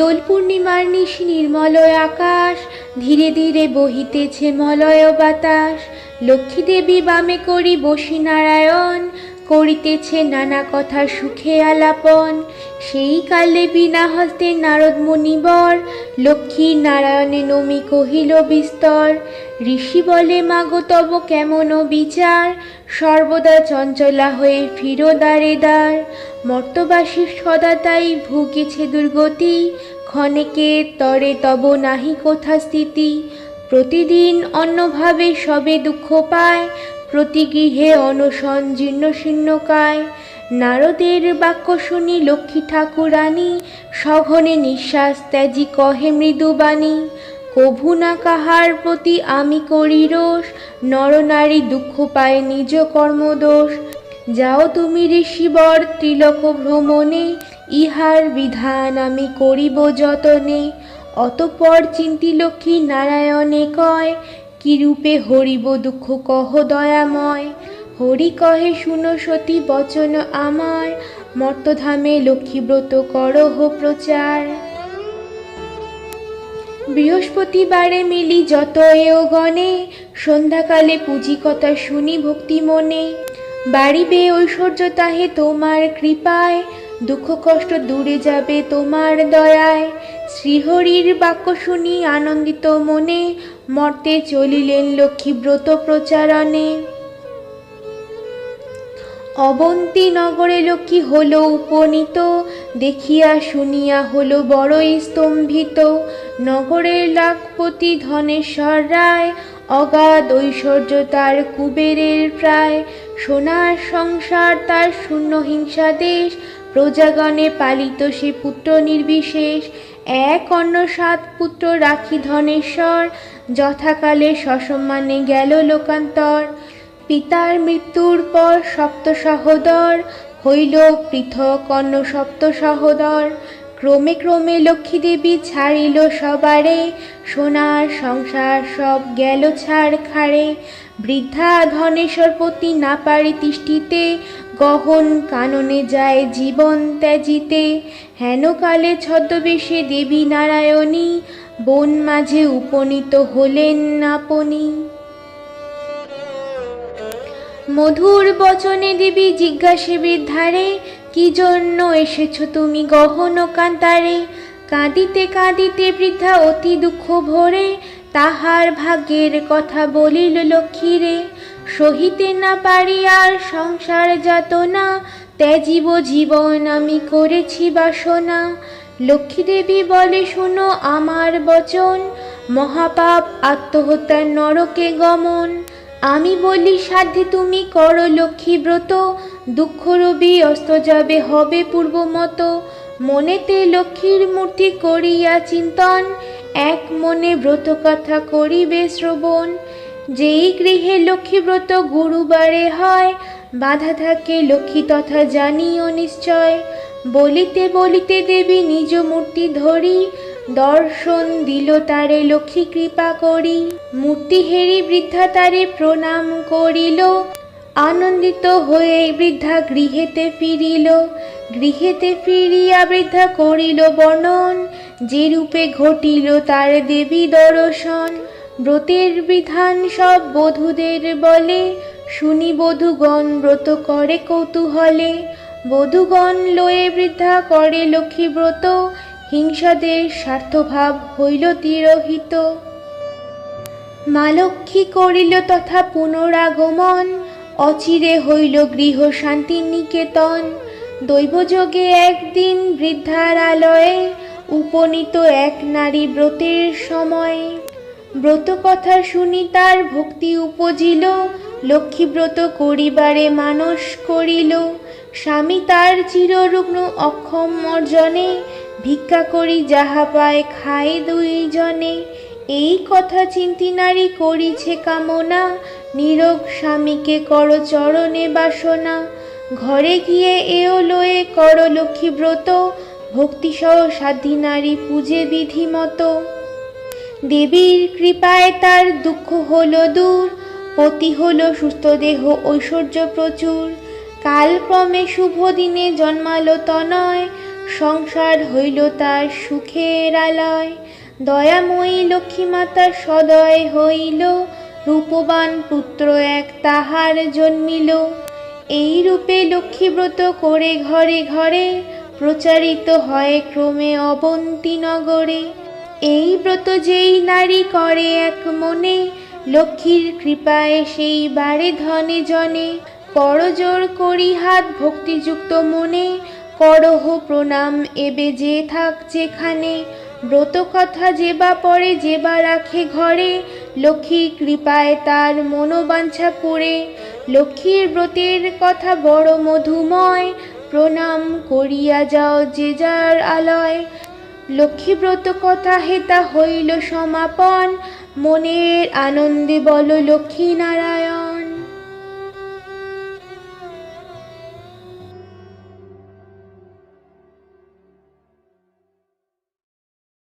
দোল পূর্ণিমার নিশি নির্মলয় আকাশ, ধীরে ধীরে বহিতেছে মলয় বাতাস। লক্ষ্মী দেবী বামে করি বসি নারায়ণ করিতেছে নানা কথা সুখে আলাপন। সেই কালে বিনা হস্তে নারদ মুনিবর, লক্ষ্মী নারায়ণে নমি কহিল বিস্তর, ঋষি বলে, মাগো, তব কেমন বিচার সর্বদা চঞ্চলা হয়ে ফিরো দ্বারে দ্বার। মর্তবাসী সদা তাই ভুগেছে দুর্গতি, ক্ষণেকে তরে তব নাহি কোথা স্থিতি। প্রতিদিন অন্যভাবে সবে দুঃখ পায় প্রতি গৃহে অনশন জীর্ণ শীর্ণকায় নারদের বাক্য শুনি লক্ষ্মী ঠাকুরানী, সঘনে নিঃশ্বাস ত্যাজি কহে মৃদুবাণী। কভু না কাহার প্রতি আমি করি রোষ নরনারী দুঃখ পায় নিজ কর্মদোষ। যাও তুমি ঋষিবর ত্রিলোক ভ্রমণে, ইহার বিধান আমি করিব যতনে। অতপর চিন্তি লক্ষ্মী নারায়ণে কয় কিরূপে হরিব দুঃখ কহ দয়াময়? হরি কহে, শুনো সতী বচন আমার, মর্তধামে লক্ষ্মীব্রত করহ প্রচার। বৃহস্পতিবারে মিলি যত এও গণে সন্ধ্যাকালে পুঁজি কথা শুনি ভক্তি মনে। বাড়িবে ঐশ্বর্য তাহে তোমার কৃপায়, দুঃখ কষ্ট দূরে যাবে তোমার দয়ায়। শ্রীহরির বাক্য শুনি আনন্দিত মনে মর্তে চলিলেন লক্ষ্মীব্রত প্রচারণে। অবন্তী নগরে লক্ষ্মী হল উপনীত, দেখিয়া শুনিয়া হল বড়ই স্তম্ভিত। নগরের লাখপতি ধনেশ্বর রায়, অগাধ ঐশ্বর্য তার কুবেরের প্রায়। সোনার সংসার তার শূন্য হিংসা দেশ, প্রজাগণে পালিত সে পুত্র নির্বিশেষ। এক অন্য সাত পুত্র রাখি ধনেশ্বর যথাকালে সসম্মানে গেল লোকান্তর। পিতার মৃত্যুর পর সপ্ত সহোদর হইল পৃথক অন্য সপ্ত সহোদর ক্রমে ক্রমে লক্ষ্মী দেবী ছাড়িল সবারে, সোনার সংসার সব গেল ছাড় খাড়ে বৃদ্ধা ধনেশ্বর পতি না পারি তিষ্ঠিতে, গহন কাননে যায় জীবন ত্যাজিতে। হেনকালে ছদ্মবেশে দেবী নারায়ণী বন মাঝে উপনীত হলেন আপনি। মধুর বচনে দেবী জিজ্ঞাসে ধারে, কি জন্য এসেছ তুমি গহন কান্তারে? কাঁদিতে কাঁদিতে বৃদ্ধা অতি দুঃখ ভরে, তাহার ভাগ্যের কথা বলিল লক্ষ্মীরে। সহিতে না পারি আর সংসার যাতনা, ত্যাজীব জীবন আমি করেছি বাসনা। লক্ষ্মী দেবী বলে, শোনো আমার বচন। মহাপাপ আত্মহত্যার নরকে গমন। আমি বলি, সাধ্যে তুমি করো লক্ষ্মী ব্রত। দুঃখ রবি অস্ত যাবে, হবে পূর্ব মতো। মনেতে লক্ষ্মীর মূর্তি করিয়া চিন্তন। এক মনে ব্রত কথা করিবে শ্রবণ। যেই গৃহে লক্ষ্মী ব্রত গুরুবারে হয়, বাধা থাকে লক্ষ্মী তথা জানিও নিশ্চয়। বলিতে বলিতে দেবী নিজ মূর্তি ধরি, দর্শন দিল তারে লক্ষ্মী কৃপা করি। মূর্তি হেরি বৃদ্ধা তারে প্রণাম করিল, আনন্দিত হয়ে বৃদ্ধা গৃহেতে ফিরিল। গৃহেতে ফিরিয়া বৃদ্ধা করিল বর্ণন, যে রূপে ঘটিল তার দেবী দর্শন। ব্রতের বিধান সব বধূদের বলে, শুনি বধূগণ ব্রত করে কৌতূহলে। বধূগণ লয়ে বৃদ্ধা করে লক্ষ্মী ব্রত হিংসাদের স্বার্থভাব হইল তিরোহিত। মা লক্ষ্মী করিল তথা পুনরাগমন, অচিরে হইল গৃহ শান্তি নিকেতন। দৈবযোগে একদিন বৃদ্ধার আলয়ে উপনীত এক নারী ব্রতের সময়। ব্রত কথা শুনি তার ভক্তি উপজিল লক্ষ্মী ব্রত করিবারে মানস করিল। স্বামী তার চিররুগ্ন অক্ষম অর্জনে ভিক্ষা করি যাহা পায় খায় দুইজনে। এই কথা চিন্তি নারী করিছে কামনা, নীরব স্বামীকে কর চরণে বাসনা। ঘরে গিয়ে এও লয়ে কর লক্ষ্মী ব্রত, ভক্তিসহ সাধ্যী নারী পূজে বিধি মতো দেবীর কৃপায় তার দুঃখ হলো দূর, পতি হলো সুস্থ দেহ ঐশ্বর্য প্রচুর। কালক্রমে শুভ দিনে জন্মালো তনয় সংসার হইল তার সুখের আলয়। দয়াময়ী লক্ষ্মী মাতার সদয় হইল, রূপবান পুত্র এক তাহার জন্মিল। এই রূপে লক্ষ্মীব্রত করে ঘরে ঘরে প্রচারিত হয় ক্রমে অবন্তী নগরে। এই ব্রত যেই নারী করে এক মনে, লক্ষ্মীর কৃপায় সেই বারে ধনে জনে। করজোর করি হাত ভক্তিযুক্ত মনে, করহ প্রণাম এবে যে থাক যেখানে। ব্রত কথা যেবা পরে যেবা রাখে ঘরে, লক্ষ্মী কৃপায় তার মনোবাঞ্ছা পুরে লক্ষ্মীর ব্রতের কথা বড় মধুময়, প্রণাম করিয়া যাও যে যার আলয়। লক্ষ্মীব্রত কথা হেতা হইল সমাপন, মনের আনন্দে বল লক্ষ্মী নারায়ণ।